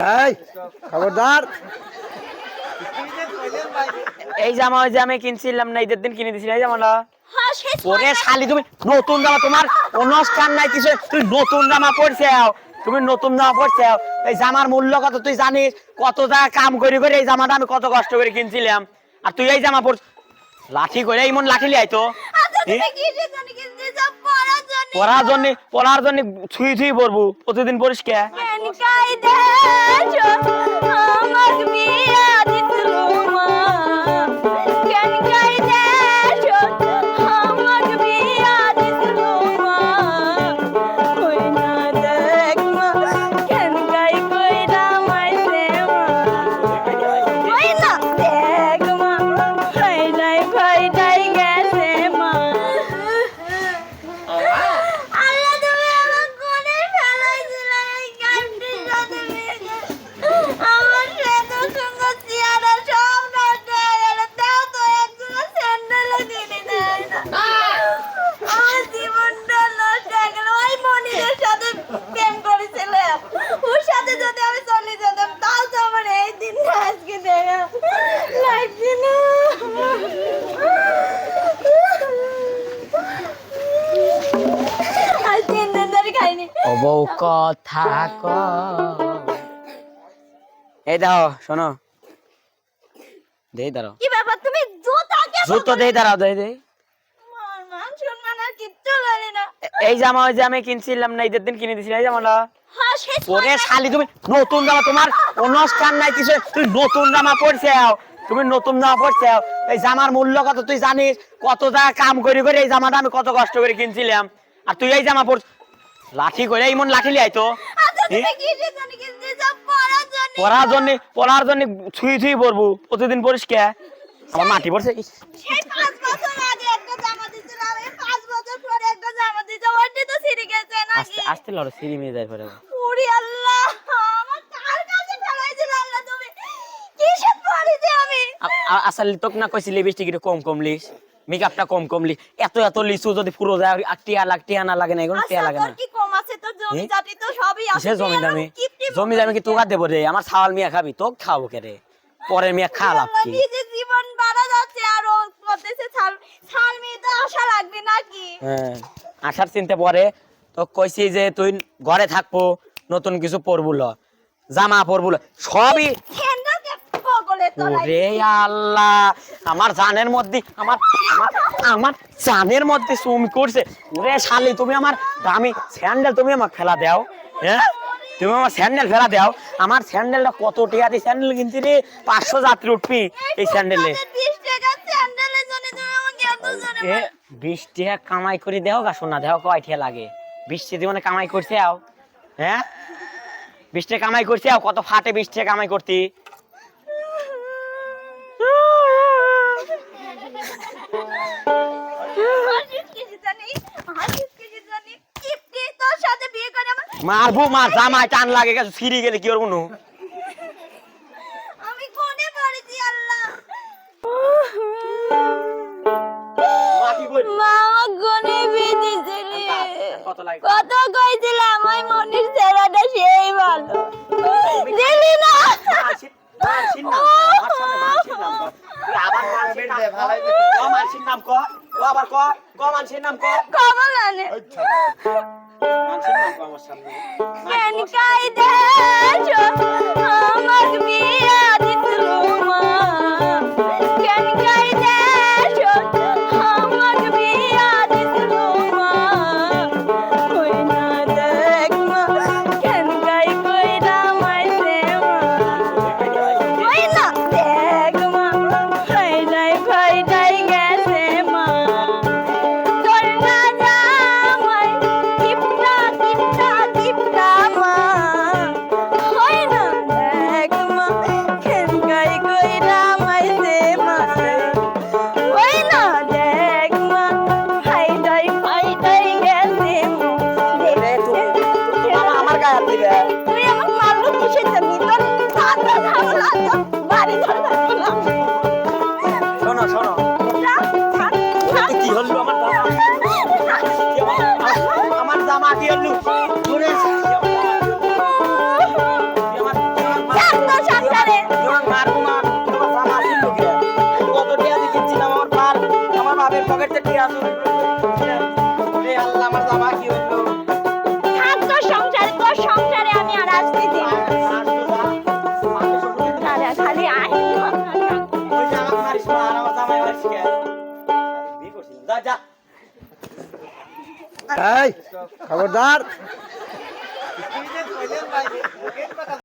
এই খবরদার। এই জামা ওই যে আমি কিনছিলাম না ঈদের দিন কিনে দিছিলাম এই জামাটা। হ্যাঁ ওরে শালি তুমি নতুন জামা তোমার অনুষ্ঠান নাই কিছু তুই নতুন জামা পরছে তুমি নতুন জামা পরছে এই জামার মূল্য কত তুই জানিস? কত টাকা কাম করি করে এই জামাটা আমি কত কষ্ট করে কিনছিলাম। আর তুই এই জামা পর লাঠি করে এই মন লাঠি লিয়াই তো। পড়ার জন্য পড়ার জন্য ছুঁই ছুঁই পড়ব। প্রতিদিন পড়িস বউ কথা ক এই দাও শোনো। দেই দাঁড়াও। কি ব্যাপার? তুমি জুতা কে জুতো দেই দাঁড়াও দেই দেই। মান সম্মান আর কিচ্ছু জানি না। এই জামা ওই যে আমি কিনছিলাম না ঈদের দিন কিনে দিছিলাম এই জামাটা। হ্যাঁ শালি তুমি নতুন জামা তোমার অনুষ্ঠান নাই কিছু তুই নতুন জামা পরছে তুমি নতুন জামা পরছে এই জামার মূল্য কত তুই জানিস? কত টাকা কাম করি করে এই জামাটা আমি কত কষ্ট করে কিনছিলাম। আর তুই এই জামা পর লাঠি করে এই মন লাঠি লিয়াই তো। আচ্ছা কি কি পড়ার জন্য। পড়ার জন্য ছুঁই ছুঁই পড়ব প্রতিদিন পড়িস কে? আমার মাটি পড়ছে আস্তে আস্তে লড়ো সিঁড়ি মেয়ে যায় পরে ওরে আল্লাহ আমার কার কাছে ফেলাইছিল আল্লাহ তুমি? কিসের পড়েছি আমি? আ- আ- আসলে তোকে না কইছি লিপস্টিক কম কম লিস। মেকআপটা কম কম লিস এত এত লিসু যদি পুরো যায় আর টিয়া লাগ টিয়া না লাগে না এগুলো টিয়া আচ্ছা লাগে না। কি কম আছে? তোর জমি জাতি তো সবই আছে জমি দামি জমি দামি কি তোকা দেবো রে? আমার ছাওয়াল মিয়া খাবি তো খাব কে রে? পরে মিয়া খা লাভ কি? জীবন বাড়া যাচ্ছে আর ও করতেছে ছাল ছাল মেয়ে তো আশা লাগবে নাকি? হ্যাঁ আসার চিনতে পরে। তো কইছি যে তুই ঘরে থাকব নতুন কিছু পরবুল জামা পরবুল সবই ওরে আল্লাহ আমার জানের মধ্যে আমার আমার আমার জানের মধ্যে চুম করছে। ওরে শালি তুমি আমার দামি স্যান্ডেল তুমি আমার ফেলা দাও হ্যাঁ? তুমি আমার স্যান্ডেল ফেলা দাও। আমার স্যান্ডেলটা কত দিয়ে স্যান্ডেল কিনছি রে? পাঁচশো যাত্রী উঠবি এই স্যান্ডেলে। তোদের 20 টাকা স্যান্ডেলের জন্য তুমি আমাকে এত জনে এ বিশ টাকা কামাই করে দেও গা সোনা দেও কয় ঠিয়া লাগে। বিশ টাকা জীবনে কামাই করছে আও হ্যাঁ? বিশ টাকা কামাই করছে আও কত ফাটে বিশ টাকা কামাই করতি? মারবো মার জামাই টান লাগে গেছে ছিঁড়ি গেলে কি করব নু? আমি কোনে পড়েছি আল্লাহ? মা গনে বিদিছিলি কত কইছিলাম ওই মনির ছেলেটা সেই ভালো। দিলি না? খবর আনে কেন কাই দেছো আমাক খবরদার।